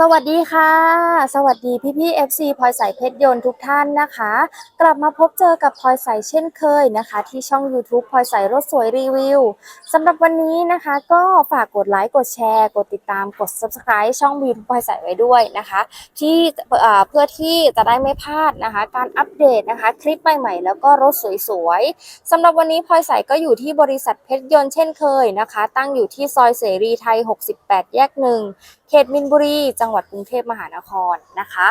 สวัสดีค่ะ สวัสดีพี่พี่ๆ FC พลอยใสเพชรยนต์ทุกท่านนะคะ กลับมาพบเจอกับพลอยใสเช่นเคยนะคะ ที่ช่อง YouTube พลอยใสรถสวยรีวิวสำหรับวันนี้นะคะ ก็ฝากกดไลค์กดแชร์ กดติดตามกด Subscribe ช่อง YouTube พลอยใสไว้ด้วยนะคะ ที่เอ่อเพื่อที่จะได้ไม่พลาดนะคะ การอัปเดตนะคะ คลิปใหม่ๆ แล้วก็รถสวยๆสำหรับวันนี้พลอยใสก็อยู่ที่บริษัทเพชรยนต์เช่นเคยนะคะ ตั้งอยู่ที่ซอยเสรีไทย 68 แยกหนึ่งเขตมินบุรี จังหวัดกรุงเทพมหานครนะคะ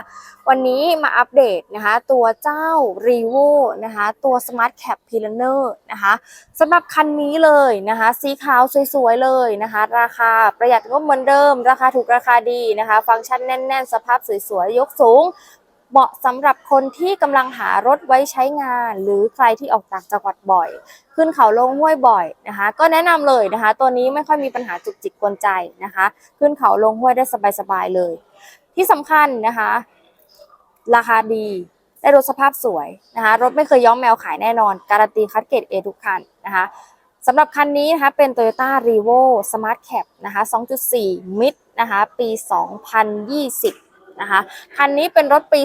วันนี้มาอัปเดตนะคะ ตัวเจ้า r e v o นะคะ ตัว Smart Cap p i l a n e r นะคะสำหรับคันนี้เลยนะคะ สีขาวสวยๆเลยนะคะ ราคาประหยัดก็เหมือนเดิม ราคาถูกราคาดีนะคะ ฟังก์ชันแน่น ๆ สภาพสวยๆ ยกสูง เหมาะสำหรับคนที่กำลังหารถไว้ใช้งาน หรือใครที่ออกต่างจังหวัดบ่อย ขึ้นเขาลงห้วยบ่อยนะคะ ก็แนะนำเลยนะคะ ตัวนี้ไม่ค่อยมีปัญหาจุกจิกกวนใจนะคะ ขึ้นเขาลงห้วยได้สบายๆเลย ที่สำคัญนะคะ ราคาดีได้รถสภาพสวยนะคะ รถไม่เคยย้อมแมวขายแน่นอน การันตีคัดเกรด A ทุกคันนะคะสำหรับคันนี้นะคะเป็น Toyota r e v o Smart Cap นะคะ 2.4 Mid นะคะ ปี 2020 นะคะ คันนี้เป็นรถปี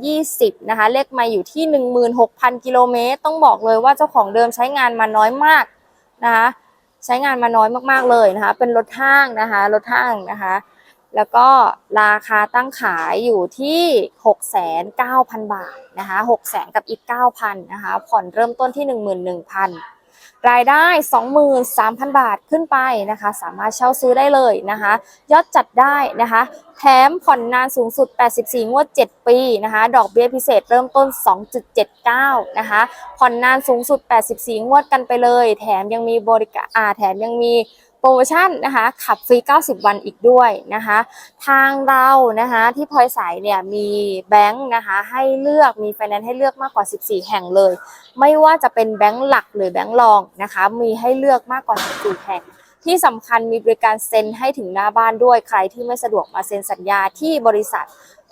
2020 นะคะ เลขไมาอยู่ที่ 16,000 กิโลเมตร ต้องบอกเลยว่าเจ้าของเดิมใช้งานมาน้อยมากนะคะ ใช้งานมาน้อยมากๆเลยนะคะ เป็นรถห้างนะคะ รถห้างนะคะ แล้วก็ราคาตั้งขายอยู่ที่ 6,900บาทนะคะ600,000 กับอีก 9,000 นะคะ ผ่อนเริ่มต้นที่ 11,000 รายได้ 23,000 บาทขึ้นไปนะคะ สามารถเช่าซื้อได้เลยนะคะ ยอดจัดได้นะคะ แถมผ่อนนานสูงสุด 84 งวด 7 ปีนะคะ ดอกเบี้ยพิเศษเริ่มต้น 2.79 นะคะ ผ่อนนานสูงสุด 84 งวดกันไปเลย แถมยังมีบริการอ่าแถมยังมี โปรโมชั่นนะคะ ขับฟรี 90 วันอีกด้วยนะคะ ทางเรานะคะที่พลอยใสเนี่ยมีแบงค์นะคะให้เลือกมีไฟแนนซ์ให้เลือกมากกว่า 14 แห่งเลย ไม่ว่าจะเป็นแบงค์หลักหรือแบงค์รองนะคะ มีให้เลือกมากกว่า 14 แห่ง ที่สำคัญมีบริการเซ็นให้ถึงหน้าบ้านด้วย ใครที่ไม่สะดวกมาเซ็นสัญญาที่บริษัท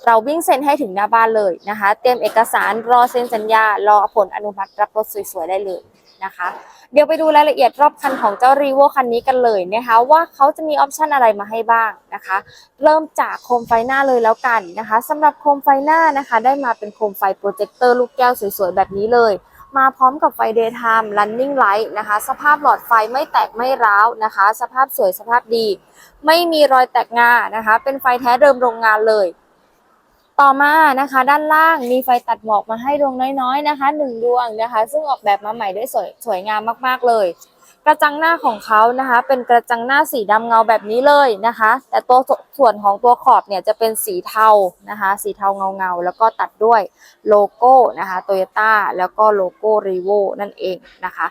เราวิ่งเซ็นให้ถึงหน้าบ้านเลยนะคะ เตรียมเอกสารรอเซ็นสัญญา รอผลอนุมัติรับรถสวยๆได้เลยนะคะ เดี๋ยวไปดูรายละเอียดรอบคันของเจ้ารีโวคันนี้กันเลยนะคะ ว่าเขาจะมีออปชันอะไรมาให้บ้างนะคะ เริ่มจากโคมไฟหน้าเลยแล้วกันนะคะสำหรับโคมไฟหน้านะคะ ได้มาเป็นโคมไฟโปรเจคเตอร์ลูกแก้วสวยๆแบบนี้เลย มาพร้อมกับไฟ daytime running light นะคะ สภาพหลอดไฟไม่แตกไม่ร้าวนะคะ สภาพสวยสภาพดี ไม่มีรอยแตกงานะคะ เป็นไฟแท้เดิมโรงงานเลย ต่อมานะคะ ด้านล่างมีไฟตัดหมอกมาให้ดวงน้อยๆนะคะหนึ่งดวงนะคะ ซึ่งออกแบบมาใหม่ด้วยสวยสวยงามมากๆเลย กระจังหน้าของเขานะคะ เป็นกระจังหน้าสีดำเงาแบบนี้เลยนะคะ แต่ตัวส่วนของตัวขอบเนี่ยจะเป็นสีเทานะคะ สีเทาเงาๆแล้วก็ตัดด้วยโลโก้นะคะโตโยต้าแล้วก็โลโก้รีโวนั่นเองนะคะ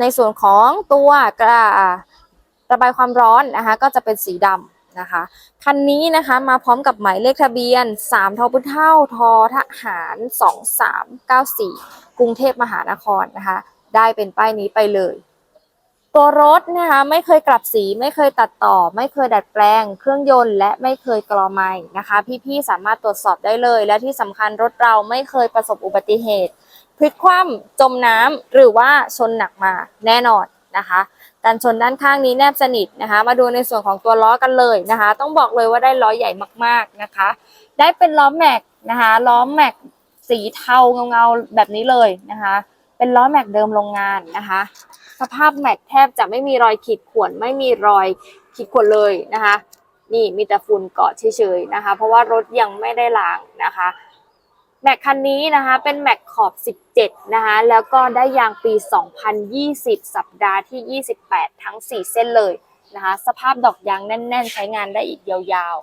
ในส่วนของตัวกระระบายความร้อนนะคะ ก็จะเป็นสีดำ นะคะ คันนี้นะคะมาพร้อมกับหมายเลขทะเบียน 3ทอพุเท่าทอทหาร 2394 กรุงเทพมหานครนะคะ ได้เป็นป้ายนี้ไปเลย ตัวรถนะคะไม่เคยกลับสีไม่เคยตัดต่อ ไม่เคยดัดแปลง เครื่องยนต์และไม่เคยกรอไม้นะคะ พี่ๆสามารถตรวจสอบได้เลย และที่สำคัญรถเราไม่เคยประสบอุบัติเหตุพลิกคว่ำจมน้ำหรือว่าชนหนักมาแน่นอน นะคะการชนด้านข้างนี้แนบสนิทนะคะ มาดูในส่วนของตัวล้อกันเลยนะคะ ต้องบอกเลยว่าได้ล้อใหญ่มากๆนะคะ ได้เป็นล้อแม็กนะคะ ล้อแม็กสีเทาเงาๆแบบนี้เลยนะคะ เป็นล้อแม็กเดิมโรงงานนะคะ สภาพแม็กแทบจะไม่มีรอยขีดข่วนไม่มีรอยขีดข่วนเลยนะคะ นี่มีแต่ฝุ่นเกาะเฉยๆนะคะ เพราะว่ารถยังไม่ได้ล้างนะคะ แม็กคันนี้นะคะเป็นแม็กขอบ 17 นะคะแล้วก็ได้ยางปี 2020 สัปดาห์ที่ 28 ทั้ง 4 เส้นเลยนะคะสภาพดอกยางแน่น ๆ ใช้งานได้อีกยาว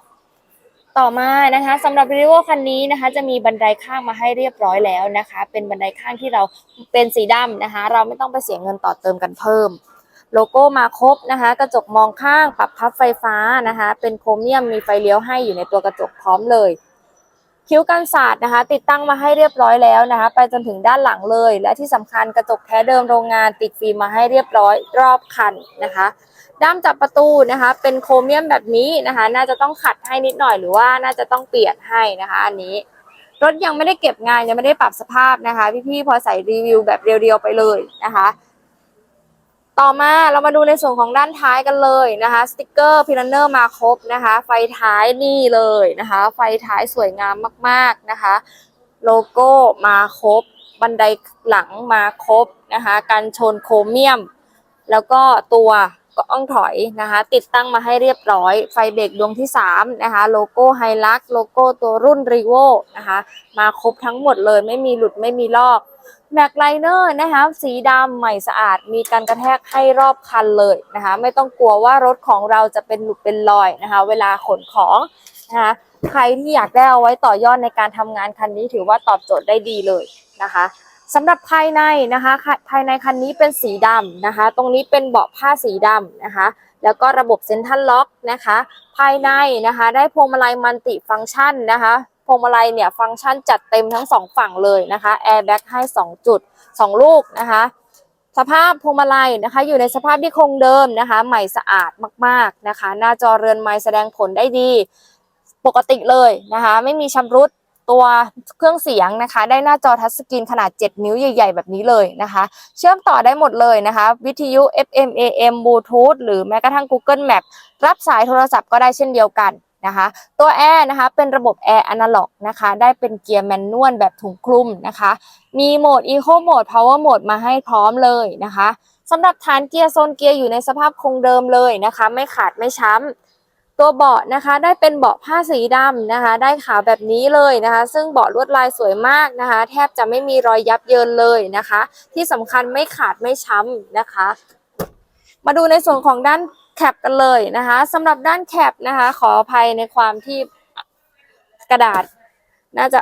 ๆ ต่อมานะคะสำหรับรีโวคันนี้นะคะจะมีบันไดข้างมาให้เรียบร้อยแล้วนะคะ เป็นบันไดข้างที่เราเป็นสีดำนะคะ เราไม่ต้องไปเสียเงินต่อเติมกันเพิ่ม โลโก้มาครบนะคะ กระจกมองข้างปรับพับไฟฟ้านะคะ เป็นโครเมียมมีไฟเลี้ยวให้อยู่ในตัวกระจกพร้อมเลย คิ้วกันศาสตร์นะคะ ติดตั้งมาให้เรียบร้อยแล้วนะคะ ไปจนถึงด้านหลังเลย และที่สำคัญกระจกแท้เดิมโรงงานติดฟิล์มมาให้เรียบร้อยรอบคันนะคะด้ามจับประตูนะคะ เป็นโครเมียมแบบนี้นะคะ น่าจะต้องขัดให้นิดหน่อยหรือว่าน่าจะต้องเปลี่ยนให้นะคะ อันนี้ รถยังไม่ได้เก็บงานยังไม่ได้ปรับสภาพนะคะ พี่ๆพอใส่รีวิวแบบเรียวๆไปเลยนะคะ ต่อมาเรามาดูในส่วนของด้านท้ายกันเลยนะคะสติกเกอร์พิลันเนอร์มาครบนะคะ ไฟท้ายนี่เลยนะคะ ไฟท้ายสวยงามมากๆนะคะ โลโก้มาครบ บันไดหลังมาครบนะคะ กันชนโครเมียม แล้วก็ตัว กล้องถอยนะคะ ติดตั้งมาให้เรียบร้อย ไฟเบรกดวงที่3นะคะ โลโก้ไฮลักโลโก้ตัวรุ่นรีโวนะคะ มาครบทั้งหมดเลย ไม่มีหลุดไม่มีลอกแม็กไลเนอร์นะคะสีดำใหม่สะอาด มีการกระแทกให้รอบคันเลยนะคะ ไม่ต้องกลัวว่ารถของเราจะเป็นหลุดเป็นรอยนะคะ เวลาขนของนะคะใครที่อยากได้เอาไว้ต่อยอดในการทำงานคันนี้ถือว่าตอบโจทย์ได้ดีเลยนะคะ สำหรับภายในนะคะ ภายในคันนี้เป็นสีดำนะคะ ตรงนี้เป็นเบาะผ้าสีดำนะคะ แล้วก็ระบบเซ็นทรัลล็อกนะคะ ภายในนะคะ ได้พวงมาลัยมัลติฟังก์ชันนะคะพวงมาลัยเนี่ยฟังก์ชันจัดเต็มทั้งสองฝั่งเลยนะคะแอร์แบ็กให้ 2 จุด 2 ลูกนะคะ สภาพพวงมาลัยนะคะ อยู่ในสภาพที่คงเดิมนะคะ ใหม่สะอาดมากๆนะคะ หน้าจอเรือนไม้แสดงผลได้ดี ปกติเลยนะคะ ไม่มีชำรุด ตัวเครื่องเสียงนะคะ ได้หน้าจอทัชสกรีนขนาด 7 นิ้วใหญ่ ๆ แบบนี้เลยนะคะ เชื่อมต่อได้หมดเลยนะคะ วิทยุ FM AM Bluetooth หรือแม้กระทั่ง Google Map รับสายโทรศัพท์ก็ได้เช่นเดียวกันนะคะ ตัวแอร์นะคะเป็นระบบแอร์อนาล็อกนะคะ ได้เป็นเกียร์แมนนวลแบบถุงคลุมนะคะ มีโหมด Eco Mode Power Mode มาให้พร้อมเลยนะคะสำหรับฐานเกียร์โซนเกียร์อยู่ในสภาพคงเดิมเลยนะคะ ไม่ขาดไม่ช้ำ ตัวเบาะนะคะได้เป็นเบาะผ้าสีดำนะคะ ได้ขาวแบบนี้เลยนะคะ ซึ่งเบาะลวดลายสวยมากนะคะ แทบจะไม่มีรอยยับเยินเลยนะคะ ที่สำคัญไม่ขาดไม่ช้ำนะคะ มาดูในส่วนของด้านแคปกันเลยนะคะสำหรับด้านแคปนะคะ ขออภัยในความที่กระดาษน่าจะ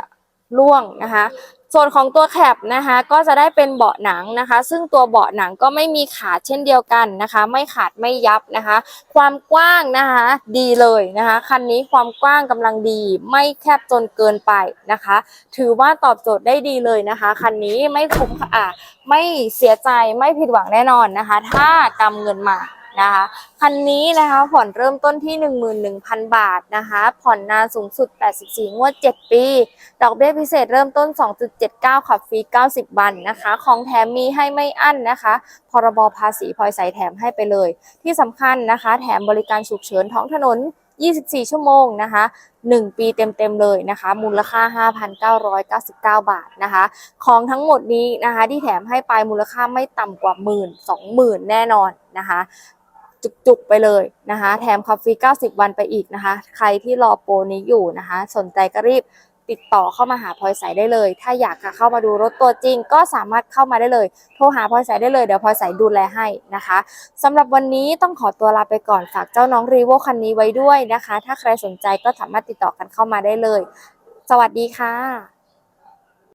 ร่วงนะคะ ส่วนของตัวแคปนะคะก็จะได้เป็นเบาะหนังนะคะ ซึ่งตัวเบาะหนังก็ไม่มีขาดเช่นเดียวกันนะคะ ไม่ขาดไม่ยับนะคะ ความกว้างนะคะดีเลยนะคะคันนี้ความกว้างกำลังดีไม่แคบจนเกินไปนะคะ ถือว่าตอบโจทย์ได้ดีเลยนะคะคันนี้ไม่คุ้มค่าอะไม่เสียใจไม่ผิดหวังแน่นอนนะคะ ถ้ากำเงินมา นะคะคันนี้นะคะผ่อนเริ่มต้นที่ 11,000 บาทนะคะผ่อนนานสูงสุด 84 งวด 7 ปี ดอกเบี้ยพิเศษเริ่มต้น 2.79 ขับฟรี 90 วันนะคะ ของแถมมีให้ไม่อั้นนะคะ พรบภาษีพลอยใส่แถมให้ไปเลย ที่สำคัญนะคะ แถมบริการฉุกเฉินท้องถนน24 ชั่วโมงนะคะ 1 ปีเต็มๆเลยนะคะ มูลค่า 5,999 บาทนะคะ ของทั้งหมดนี้นะคะ ที่แถมให้ไปมูลค่าไม่ต่ำกว่าหมื่นสองหมื่นแน่นอนนะคะ จุกๆไปเลยนะคะ แถมคอฟฟี่90 วันไปอีกนะคะ ใครที่รอโปรนี้อยู่นะคะ สนใจก็รีบติดต่อเข้ามาหาพลอยใสได้เลย ถ้าอยากจะเข้ามาดูรถตัวจริง ก็สามารถเข้ามาได้เลย โทรหาพลอยใสได้เลย เดี๋ยวพลอยใสดูแลให้นะคะสำหรับวันนี้ต้องขอตัวลาไปก่อน ฝากเจ้าน้องรีโวคันนี้ไว้ด้วยนะคะ ถ้าใครสนใจก็สามารถติดต่อกันเข้ามาได้เลย สวัสดีค่ะ